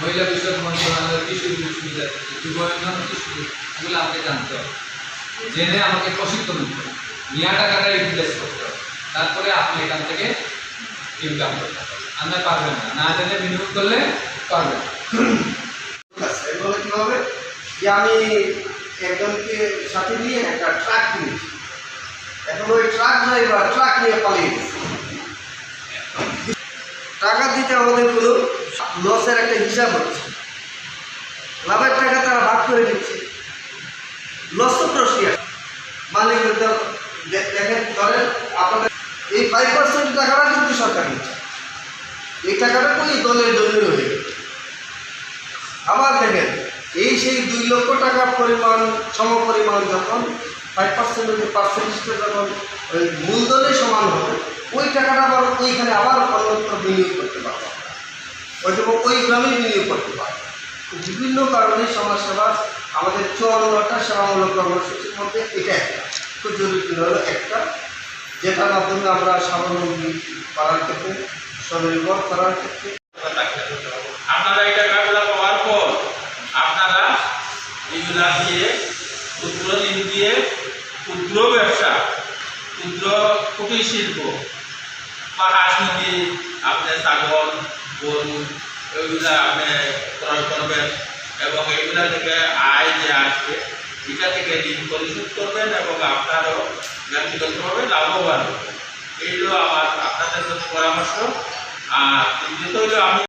মহিলা বিষয়ক মন্ত্রণালয় কৃষি বিশ্ববিদ্যালয় যুব উন্নয়ন কৃষি এগুলো আমাকে জানতে হবে। জেনে আমাকে প্রশিক্ষণ নিতে হবে। নেওয়া টাকাটা ইউটিলাইজ করতে হবে? তারপরে আপনি এখান থেকে ইনকাম করতে হবে। আমরা পারবেন না। না জেনে বিনিয়োগ করলে পারবেন না। আছে এগুলো কি হবে যে আমি একজনকে সাথে নিয়ে একটা ট্রাক কিনেছি। এখন ওই ট্রাক ড্রাইভার ট্রাক নিয়ে পালিয়ে টাকা দিতে আমাদের কোনো লসের একটা হিসাব হচ্ছে। লাভের টাকা তারা ভাগ করে দিচ্ছে লস তো প্রশ্ন মালিক দেখেন, ধরেন আপনাদের এই ফাইভ পার্সেন্ট টাকাটা কিন্তু সরকার নিচ্ছে। এই টাকাটা এই দলের জন্য হয়ে আবার দেখেন, এই সেই দুই লক্ষ টাকা পরিমাণ সম পরিমাণ যখন ফাইভ পার্সেন্ট পার্সেন্টেজটা যখন ওই মূলধনের সমান হবে, ওই টাকাটা আবার ওইখানে আবার অন্যত্র বিনিয়োগ করতে পারব। হয়তো বা গ্রামে বিনিয়োগ করতে পারব তো বিভিন্ন কারণে সমাজসেবা আমাদের চুয়ান্নটা সেবামূলক কর্মসূচির মধ্যে এটা একটা। জরুরি হলো একটা, যেটার মাধ্যমে আমরা স্বাবলম্বী করার ক্ষেত্রে, স্বনির্ভর করার ক্ষেত্রে আপনারা টাকাগুলো পাওয়ার পর আপনারা ক্ষুদ্র দিয়ে ক্ষুদ্র ব্যবসা, ক্ষুদ্র কুটির শিল্প বা হাঁস মুরগি আপনি ছাগল, গরু এগুলা আপনি ক্রয় করবেন এবং এগুলা থেকে আয় যে আসবে, এটা থেকে ঋণ পরিশোধ করবেন এবং আপনারও ব্যক্তিগতভাবে লাভবান হবেন। এইগুলো আমার আপনাদের প্রতি পরামর্শ। আর দ্বিতীয়ত হলো আমি